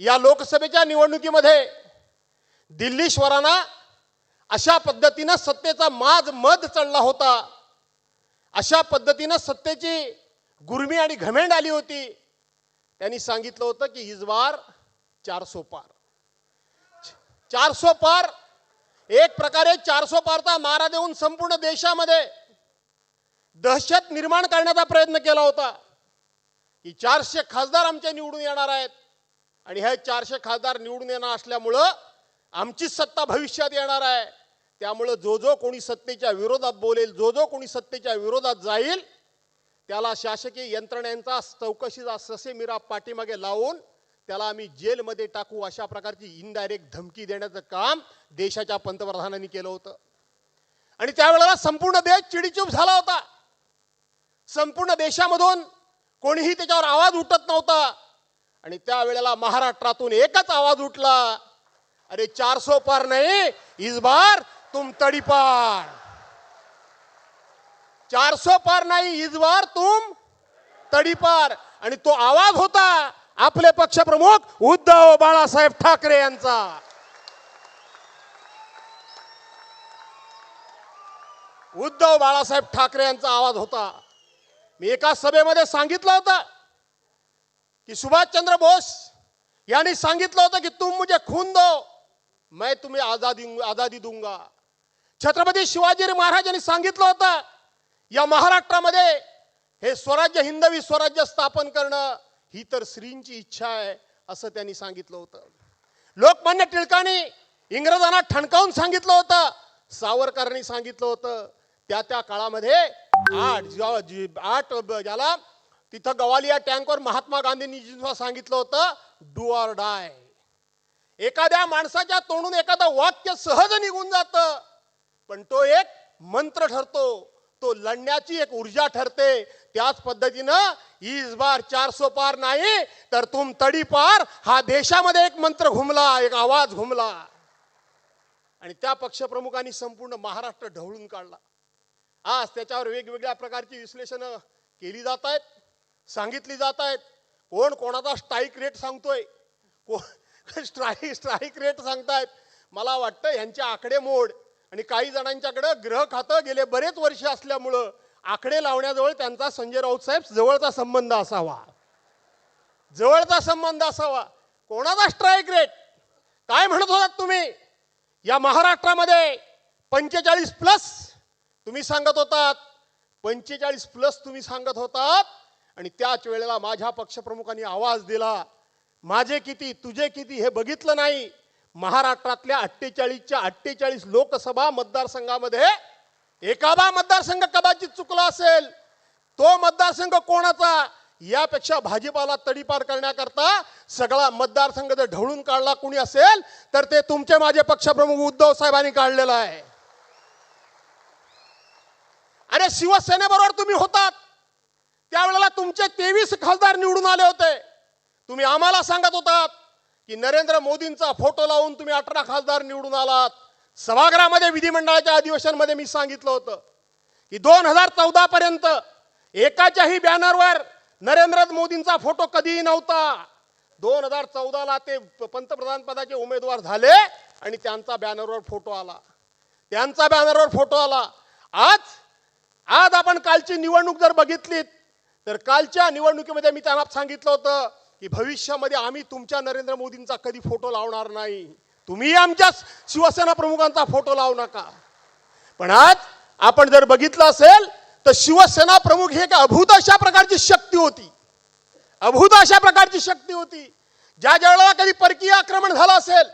या लोकसभेच्या निवडणुकीमध्ये दिल्लीश्वरांना अशा पद्धतीनं सत्तेचा माज मध चढला होता. अशा पद्धतीनं सत्तेची गुरमी आणि घमेंड आली होती. त्यांनी सांगितलं होतं की इजवार चारसो पार. चारसो पार एक प्रकारे चारसो पारचा नारा देऊन संपूर्ण देशामध्ये दहशत निर्माण करण्याचा प्रयत्न केला होता. की चारशे खासदार आमच्या निवडून येणार आहेत. आणि हे चारशे खासदार निवडून येणार असल्यामुळं आमचीच सत्ता भविष्यात येणार आहे. त्यामुळं जो जो कोणी सत्तेच्या विरोधात बोलेल जो जो कोणी सत्तेच्या विरोधात जाईल त्याला शासकीय यंत्रणेचा चौकशीचा ससेमिरा पाठीमागे लावून त्याला आम्ही जेलमध्ये टाकू अशा प्रकारची इनडायरेक्ट धमकी देण्याचं काम देशाच्या पंतप्रधानांनी केलं होतं. आणि त्यावेळेला संपूर्ण देश चिडीचूप झाला होता. संपूर्ण देशामधून कोणीही त्याच्यावर आवाज उठत नव्हता. आणि त्यावेळेला महाराष्ट्रातून एकच आवाज उठला. अरे चारसो पार नाही इस बार तुम तडी पार. चारसो पार नाही इस बार तुम तडी पार. आणि तो आवाज होता आपले पक्षप्रमुख उद्धव बाळासाहेब ठाकरे यांचा. उद्धव बाळासाहेब ठाकरे यांचा आवाज होता. मी एका सभेमध्ये सांगितलं होतं की सुभाषचंद्र बोस यांनी सांगितलं होतं की तुम मुझे खून दो मैं तुम्हें आजादी आजादी दूंगा. छत्रपती शिवाजी महाराज यांनी सांगितलं होतं या महाराष्ट्रामध्ये हे स्वराज्य हिंदवी स्वराज्य स्थापन करणं ही तर श्रींची इच्छा आहे असं त्यांनी सांगितलं होतं. लोकमान्य टिळकांनी इंग्रजांना ठणकावून सांगितलं होतं सावरकरांनी सांगितलं होतं त्या त्या काळामध्ये आठ जी- आठ ज्याला तिथं गवालिया टँकवर महात्मा गांधींनी सांगितलं होतं डू ऑर डाय एखाद्या माणसाच्या तोंडून एखादं वाक्य सहज निघून जातं पण तो एक मंत्र ठरतो. तो लढण्याची एक ऊर्जा ठरते. त्याच पद्धतीनं इस बार चारसो पार नाही तर तुम तडी पार हा देशामध्ये एक मंत्र घुमला एक आवाज घुमला. आणि त्या पक्षप्रमुखांनी संपूर्ण महाराष्ट्र ढवळून काढला. आज त्याच्यावर वेगवेगळ्या प्रकारची विश्लेषणं केली जात आहेत. सांगितली जात आहेत. कोण कोणाचा स्ट्राईक रेट सांगतोय? कोण स्ट्राईक स्ट्राईक रेट सांगतायत. मला वाटतं ह्यांचे आकडे मोड आणि काही जणांच्याकडं ग्रह खातं गेले बरेच वर्ष असल्यामुळं आकडे लावण्याजवळ त्यांचा संजय राऊत साहेब जवळचा संबंध असावा. जवळचा संबंध असावा. कोणाचा स्ट्राईक रेट काय म्हणत होतात तुम्ही? या महाराष्ट्रामध्ये पंचेचाळीस प्लस तुम्ही सांगत होतात. पंचेचाळीस प्लस तुम्ही सांगत होतात. आणि त्याच वेळेला माझ्या पक्षप्रमुखांनी आवाज दिला माझे किती तुझे किती हे बघितलं नाही. महाराष्ट्रातल्या अठ्ठेचाळीसच्या अठ्ठेचाळीस लोकसभा मतदारसंघामध्ये एखादा मतदारसंघ कदाचित चुकला असेल. तो मतदारसंघ कोणाचा? यापेक्षा भाजीपाला तडीपार करण्याकरता सगळा मतदारसंघ जर ढवळून काढला कुणी असेल तर ते तुमचे माझे पक्षप्रमुख उद्धव साहेबांनी काढलेला आहे. अरे शिवसेनेबरोबर तुम्ही होतात. त्यावेळेला तुमचे तेवीस खासदार निवडून आले होते. तुम्ही आम्हाला सांगत होतात की नरेंद्र मोदींचा फोटो लावून तुम्ही अठरा खासदार निवडून आलात. सभागृहामध्ये विधिमंडळाच्या अधिवेशनमध्ये मी सांगितलं होतं की दोन हजार चौदा पर्यंत एकाच्याही बॅनरवर नरेंद्र मोदींचा फोटो कधीही नव्हता. दोन हजार चौदाला ते पंतप्रधान पदाचे उमेदवार झाले आणि त्यांचा बॅनरवर फोटो आला. त्यांचा बॅनरवर फोटो आला. आज आज आपण कालची निवडणूक जर बघितलीत तर कालच्या निवडणुकीमध्ये मी त्यांना सांगितलं होतं की भविष्यामध्ये आम्ही तुमच्या नरेंद्र मोदींचा कधी फोटो लावणार नाही. तुम्ही आमच्या शिवसेना प्रमुखांचा फोटो लावू नका. पण आज आपण जर बघितलं असेल तर शिवसेना प्रमुख ही एक अभूत अशा प्रकारची शक्ती होती. अभूत अशा प्रकारची शक्ती होती. ज्या ज्या वेळेला कधी परकीय आक्रमण झालं असेल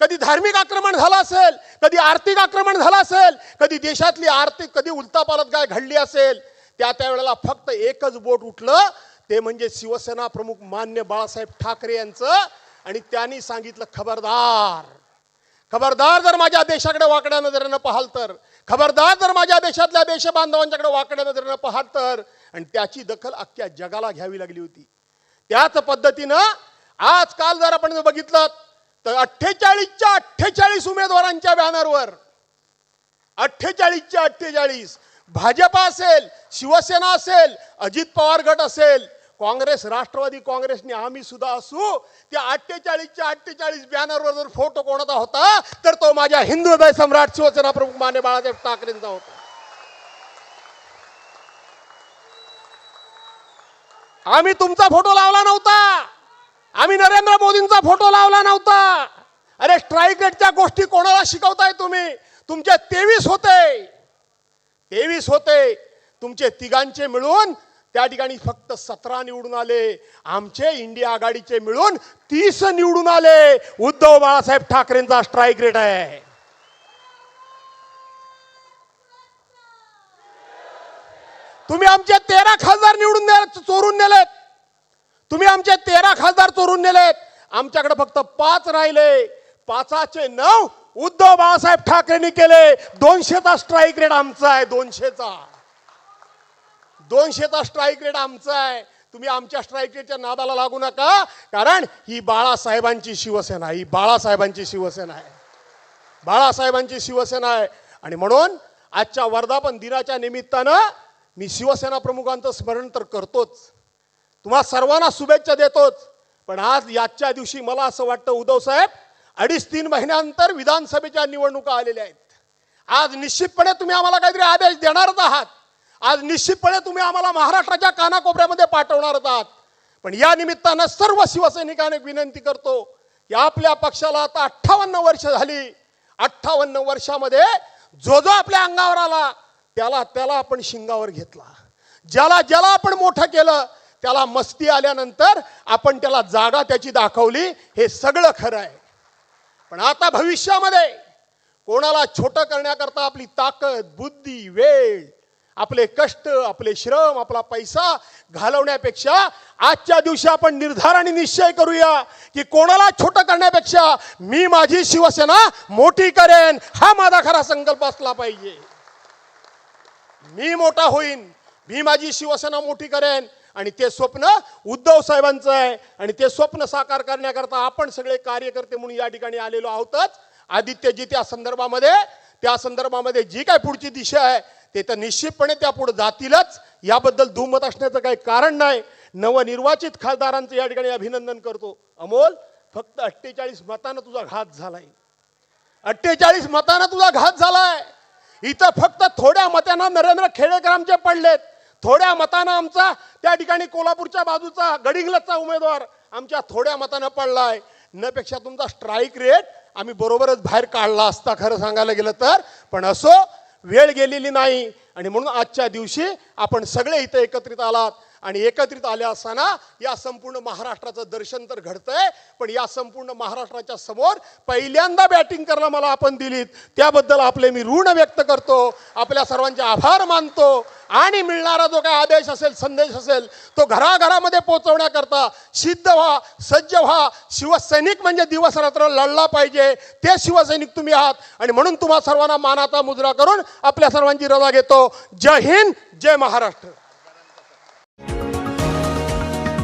कधी धार्मिक आक्रमण झालं असेल कधी आर्थिक आक्रमण झालं असेल कधी देशातली आर्थिक कधी उलतापालत काय घडली असेल त्या त्यावेळेला फक्त एकच बोट उठलं. ते म्हणजे शिवसेना प्रमुख मान्य बाळासाहेब ठाकरे यांचं. आणि त्यांनी सांगितलं खबरदार. खबरदार जर माझ्या देशाकडे वाकड्या नजरेनं पाहाल तर. खबरदार जर माझ्या देशातल्या देशबांधवांच्याकडे वाकड्या नजरेनं पाहाल तर. आणि त्याची दखल अख्ख्या जगाला घ्यावी लागली होती. त्याच पद्धतीनं आजकाल जर आपण जर बघितलं तर अठ्ठेचाळीसच्या अठ्ठेचाळीस उमेदवारांच्या बॅनरवर अठ्ठेचाळीसच्या अठ्ठेचाळीस. भाजपा असेल शिवसेना असेल अजित पवार गट असेल काँग्रेस राष्ट्रवादी काँग्रेसने आम्ही सुद्धा असू त्या अठ्ठेचाळीसच्या अठ्ठेचाळीस बॅनरवर जर फोटो कोणाचा होता तर तो माझ्या हिंदू हृदय सम्राट शिवसेना प्रमुख माने बाळासाहेब ठाकरेंचा होता. आम्ही तुमचा फोटो लावला नव्हता. आम्ही नरेंद्र मोदींचा फोटो लावला नव्हता. अरे स्ट्राईक रेटच्या गोष्टी कोणाला शिकवताय तुम्ही? तुमच्या तेवीस होते. तेवीस होते. तुमचे तिघांचे मिळून त्या ठिकाणी फक्त सतरा निवडून आले. आमचे इंडिया आघाडीचे मिळून तीस निवडून आले. उद्धव बाळासाहेब ठाकरेंचा स्ट्राईक रेट आहे. तुम्ही आमचे तेरा खासदार निवडून चोरून नेलेत. तुम्ही आमचे तेरा खासदार चोरून नेलेत. आमच्याकडे फक्त पाच राहिले. पाचाचे नऊ उद्धव बाळासाहेब ठाकरेंनी केले. दोनशेचा स्ट्राईक रेट आमचा आहे दोनशेचा. दोनशेचा स्ट्राईक रेट आमचा आहे. तुम्ही आमच्या स्ट्राईक रेटच्या नादाला लागू नका कारण ही बाळासाहेबांची शिवसेना ही बाळासाहेबांची शिवसेना आहे. बाळासाहेबांची शिवसेना आहे. आणि म्हणून आजच्या वर्धापन दिनाच्या निमित्तानं मी शिवसेना प्रमुखांचं स्मरण तर करतोच. तुम्हा सर्वांना शुभेच्छा देतोच. पण आज याच्या दिवशी मला असं वाटतं उद्धव साहेब अडीच तीन महिन्यानंतर विधानसभेच्या निवडणुका आलेल्या आहेत. आज निश्चितपणे तुम्ही आम्हाला काहीतरी आदेश देणारच आहात. आज निश्चितपणे तुम्ही आम्हाला महाराष्ट्राच्या कानाकोपऱ्यामध्ये पाठवणारच आहात. पण या निमित्तानं सर्व शिवसैनिकांना विनंती करतो की आपल्या पक्षाला आता अठ्ठावन्न वर्ष झाली. अठ्ठावन्न वर्षामध्ये जो जो आपल्या अंगावर आला त्याला त्याला आपण शिंगावर घेतला. ज्याला ज्याला आपण मोठं केलं त्याला मस्ती आल्यानंतर आपण त्याला जागा त्याची दाखवली हे सगळं खरं आहे. पण आता भविष्यामध्ये कोणाला छोटं करण्याकरता आपली ताकद बुद्धी वेळ आपले कष्ट आपले श्रम आपला पैसा घालवण्यापेक्षा आजच्या दिवशी आपण निर्धार आणि निश्चय करूया की कोणाला छोटं करण्यापेक्षा मी माझी शिवसेना मोठी करेन हा माझा खरा संकल्प असला पाहिजे. मी मोठा होईन मी माझी शिवसेना मोठी करेन आणि ते स्वप्न उद्धव साहेबांचं आहे. आणि ते स्वप्न साकार करण्याकरता आपण सगळे कार्यकर्ते म्हणून या ठिकाणी आलेलो आहोतच. आदित्यजी त्या संदर्भामध्ये त्या संदर्भामध्ये जी काय पुढची दिशा आहे ते तर निश्चितपणे त्या पुढे जातीलच. याबद्दल दुमत असण्याचं काही कारण नाही. नवनिर्वाचित खासदारांचं या ठिकाणी अभिनंदन करतो. अमोल फक्त अठ्ठेचाळीस मतानं तुझा घात झालाय. अठ्ठेचाळीस मतानं तुझा घात झालाय. इथं फक्त थोड्या मतांना नरेंद्र खेडेकर आमचे पडलेत. थोड्या मतानं आमचा त्या ठिकाणी कोल्हापूरच्या बाजूचा गडिंगलचा उमेदवार आमच्या थोड्या मतानं पडलाय. नपेक्षा तुमचा स्ट्राईक रेट आम्ही बरोबरच बाहेर काढला असता खरं सांगायला गेलं तर. पण असो वेळ गेलेली नाही. आणि म्हणून आजच्या दिवशी आपण सगळे इथं एकत्रित आलात. आणि एकत्रित आले असताना या संपूर्ण महाराष्ट्राचं दर्शन तर घडतंय पण या संपूर्ण महाराष्ट्राच्या समोर पहिल्यांदा बॅटिंग करायला मला आपण दिलीत. त्याबद्दल आपले मी ऋण व्यक्त करतो. आपल्या सर्वांचे आभार मानतो. आणि मिळणारा जो काय आदेश असेल संदेश असेल तो घराघरामध्ये पोहोचवण्याकरता सिद्ध व्हा सज्ज व्हा. शिवसैनिक म्हणजे दिवस रात्र लढला पाहिजे. ते शिवसैनिक तुम्ही आहात. आणि म्हणून तुम्हा सर्वांना मानाचा मुजरा करून आपल्या सर्वांची रजा घेतो. जय हिंद जय महाराष्ट्र.